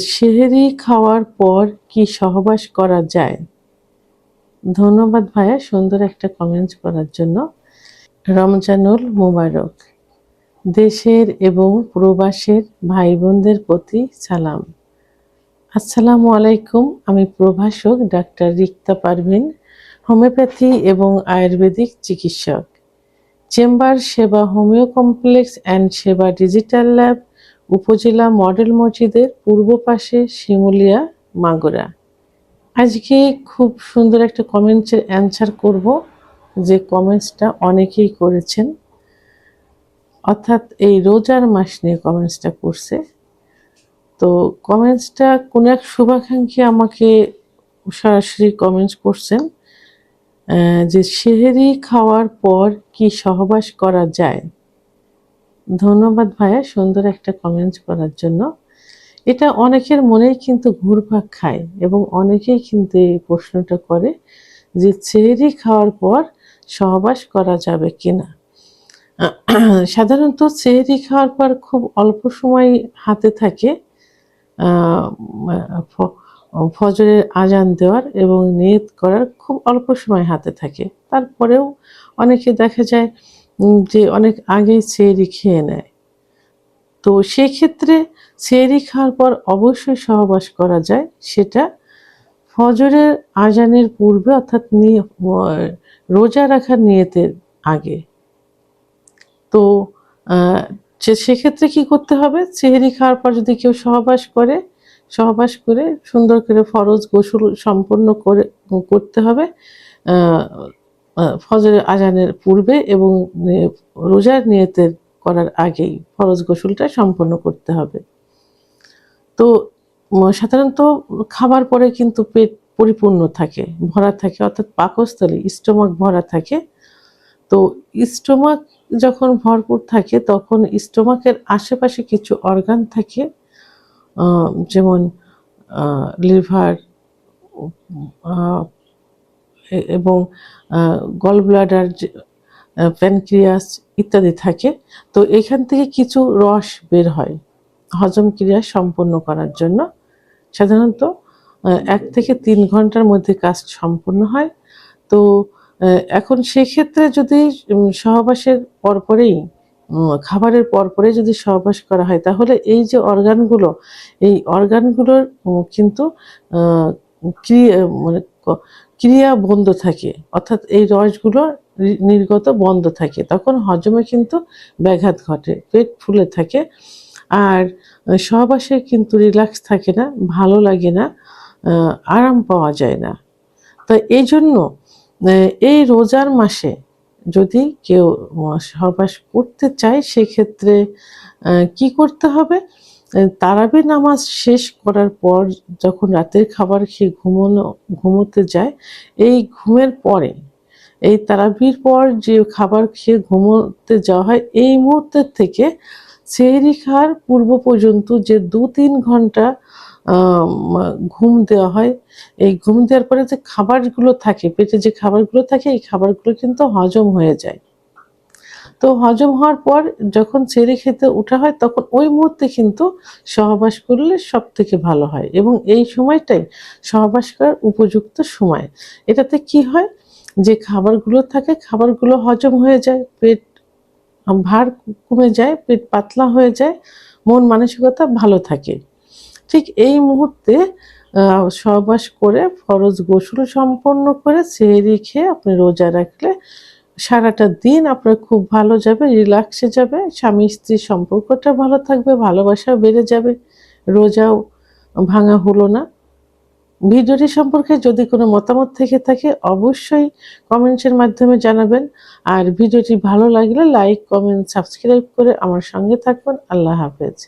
সেহেরি খাওয়ার পর কি সহবাস করা যায়? ধন্যবাদ ভাইয়া, সুন্দর একটা কমেন্ট করার জন্য। রমজানুল মুবারক। দেশের এবং প্রবাসের ভাই বোনদের প্রতি সালাম। আসসালামু আলাইকুম, আমি প্রভাষক ডাক্তার রিক্তা পারভিন, হোমিওপ্যাথি এবং আয়ুর্বেদিক চিকিৎসক। Chamber Sheba homeo complex and Sheba digital lab upazila model মসজিদের পূর্ব পাশে শিমুলিয়া মাগুরা। আজকে খুব সুন্দর একটা কমেন্টসের অ্যান্সার করব, যে কমেন্টসটা অনেকেই করেছেন। অর্থাৎ এই রোজার মাস নিয়ে কমেন্টসটা করছে। তো কমেন্টসটা কোনো এক শুভাকাঙ্ক্ষী আমাকে সরাসরি কমেন্টস করছেন যে সেহেরি খাওয়ার পর কি সহবাস করা যায়? ধন্যবাদ ভাইয়া, সুন্দর একটা কমেন্ট করার জন্য। এটা অনেকের মনেই কিন্তু ঘুরপাক খায় এবং অনেকেই কিন্তু এই প্রশ্নটা করে যে চেরি খাওয়ার পর সহবাস করা যাবে কিনা। সাধারণত সেহেরি খাওয়ার পর খুব অল্প সময় হাতে থাকে ফজরের আজান দেওয়ার এবং নিয়ত করার খুব অল্প সময় হাতে থাকে। তারপরেও অনেকে দেখা যায় যে অনেক আগেই সেহরি খেয়ে নেয়। তো সেক্ষেত্রে সেহরি খাওয়ার পর অবশ্যই সহবাস করা যায়। সেটা ফজরের আজানের পূর্বে অর্থাৎ রোজা রাখার নিয়তের আগে। তো সেক্ষেত্রে কি করতে হবে? সেহেরি খাওয়ার পর যদি কেউ সহবাস করে সহবাস করে সুন্দর করে ফরজ গোসল সম্পন্ন করে, করতে হবে। ফজরের আজানের পূর্বে এবং রোজার নিয়তের করার আগেই ফরজ গোসলটা সম্পন্ন করতে হবে। তো সাধারণত খাবার পরে কিন্তু পেট পরিপূর্ণ থাকে, ভরা থাকে, অর্থাৎ পাকস্থলী, স্টোমাক ভরা থাকে। তো, স্টোমাক যখন ভরপুর থাকে, তখন স্টোমাকের আশেপাশে কিছু অর্গান থাকে যেমন লিভার এবং গল ব্লাডার প্যানক্রিয়াস ইত্যাদি থাকে। তো এখান থেকে কিছু রস বের হয় হজম ক্রিয়া সম্পন্ন করার জন্য। সাধারণত এক থেকে তিন ঘণ্টার মধ্যে কাজ সম্পন্ন হয়। তো এখন সেক্ষেত্রে যদি সহবাসের পরপরেই খাবারের পরপরে যদি সহবাস করা হয়, তাহলে এই যে অর্গানগুলো এই অর্গানগুলোর কিন্তু ক্রিয়া মানে ক্রিয়া বন্ধ থাকে, অর্থাৎ এই রসগুলো নির্গত বন্ধ থাকে। তখন হজমে কিন্তু ব্যাঘাত ঘটে, পেট ফুলে থাকে। আর সহবাসে কিন্তু রিল্যাক্স থাকে না, ভালো লাগে না আরাম পাওয়া যায় না। তো এই জন্য এই রোজার মাসে যদি কেউ সহবাস করতে চায়, সেক্ষেত্রে কি করতে হবে? তারাবি নামাজ শেষ করার পর যখন রাতের খাবার খেয়ে ঘুমোনো, ঘুমোতে যায়, এই ঘুমের পরে, এই তারাবির পর যে খাবার খেয়ে ঘুমোতে যাওয়া হয়, এই মুহূর্তের থেকে সেহরি খাওয়ার পূর্ব পর্যন্ত যে দু তিন ঘণ্টা ঘুম দেওয়া হয়, এই ঘুম দেওয়ার পরে যে খাবারগুলো থাকে, পেটে যে খাবারগুলো থাকে, এই খাবারগুলো কিন্তু হজম হয়ে যায়। তো হজম হওয়ার পর যখন ছেড়ে খেতে ওঠা হয়, তখন ওই মুহূর্তে কিন্তু সহবাস করলে সব থেকে ভালো হয়। এবং এই সময়টাই সহবাস করার উপযুক্ত সময়। এটাতে কি হয়? যে খাবারগুলো থাকে, খাবারগুলো হজম হয়ে যায়, পেট ভার কমে যায়, পেট পাতলা হয়ে যায়, মন মানসিকতা ভালো থাকে। ঠিক এই মুহূর্তে সহবাস করে ফরজ গোসল সম্পন্ন করে সেহরি খেয়ে আপনি রোজা রাখলে সারাটা দিন আপনার খুব ভালো যাবে রিল্যাক্সে যাবে, স্বামী স্ত্রীর সম্পর্কটা ভালো থাকবে ভালোবাসা বেড়ে যাবে, রোজাও ভাঙা হলো না। ভিডিওটি সম্পর্কে যদি কোনো মতামত থেকে থাকে, অবশ্যই কমেন্টসের মাধ্যমে জানাবেন। আর ভিডিওটি ভালো লাগলে লাইক কমেন্ট সাবস্ক্রাইব করে আমার সঙ্গে থাকবেন আল্লাহ হাফেজ।